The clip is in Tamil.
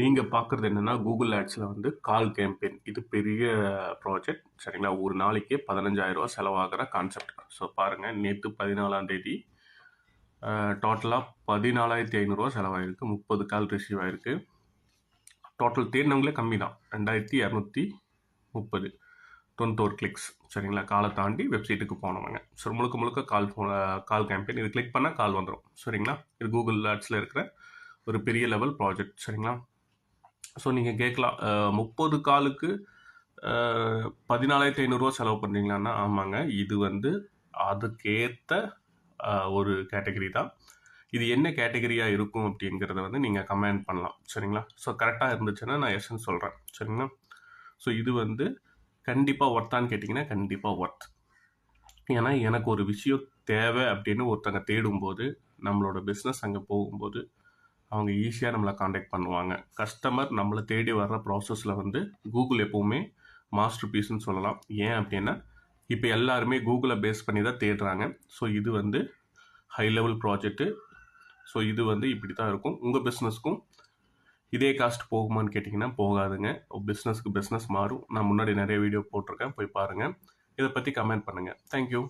நீங்கள் பார்க்குறது என்னென்னா கூகுள் ஆட்ஸில் வந்து கால் கேம்பெயின் இது பெரிய ப்ராஜெக்ட் சரிங்களா? ஒரு நாளைக்கு பதினஞ்சாயிரரூவா செலவாகிற கான்செப்ட் ஸோ பாருங்கள் நேற்று பதினாலாம் தேதி டோட்டலாக பதினாலாயிரத்தி ஐநூறுரூவா செலவாயிருக்கு. முப்பது கால் ரிசீவ் ஆயிருக்கு. டோட்டல் தேடினவங்களே கம்மி தான். ரெண்டாயிரத்தி இரநூத்தி முப்பது. தொண்ணூத்தோரு கிளிக்ஸ் சரிங்களா? காலை தாண்டி வெப்சைட்டுக்கு போனவங்க. ஸோ முழுக்க முழுக்க கால் கால் கேம்பெயின் இது கிளிக் பண்ணால் கால் வந்துடும் சரிங்களா? இது கூகுள் ஆட்ஸில் இருக்கிற ஒரு பெரிய லெவல் ப்ராஜெக்ட் சரிங்களா? ஸோ நீங்கள் கேட்கலாம். முப்பது காலுக்கு பதினாலாயிரத்தி ஐநூறுரூவா செலவு பண்ணுறீங்களான்னா ஆமாங்க. இது வந்து அதுக்கேற்ற ஒரு கேட்டகரி தான். இது என்ன கேட்டகரியாக இருக்கும் அப்படிங்கிறத வந்து நீங்கள் கமெண்ட் பண்ணலாம். சரிங்களா? ஸோ கரெக்டாக இருந்துச்சுன்னா நான் எஸ்ன்னு சொல்கிறேன் சரிங்களா? ஸோ இது வந்து கண்டிப்பாக ஒர்த்தான்னு கேட்டிங்கன்னா கண்டிப்பாக ஒர்த் ஏன்னா எனக்கு ஒரு விஷயம் தேவை அப்படின்னு ஒருத்தங்க தேடும்போது நம்மளோட பிஸ்னஸ் அங்கே போகும்போது அவங்க ஈஸியாக நம்மளை காண்டாக்ட் பண்ணுவாங்க. கஸ்டமர் நம்மளை தேடி வர்ற ப்ராசஸில் வந்து கூகுள் எப்போவுமே மாஸ்டர் பீஸ்ன்னு சொல்லலாம். ஏன் அப்படின்னா இப்போ எல்லாருமே கூகுளை பேஸ் பண்ணி தான் தேடுறாங்க. ஸோ இது வந்து ஹை லெவல் ப்ராஜெக்ட்டு ஸோ இது வந்து இப்படி தான் இருக்கும் உங்கள் பிஸ்னஸ்க்கும் இதே காஸ்ட் போகுமான்னு கேட்டிங்கன்னா போகாதுங்க. பிஸ்னஸ்க்கு பிஸ்னஸ் மாறும். நான் முன்னாடி நிறைய வீடியோ போட்டிருக்கேன். போய் பாருங்கள் இதை பற்றி கமெண்ட் பண்ணுங்கள் தேங்க்யூ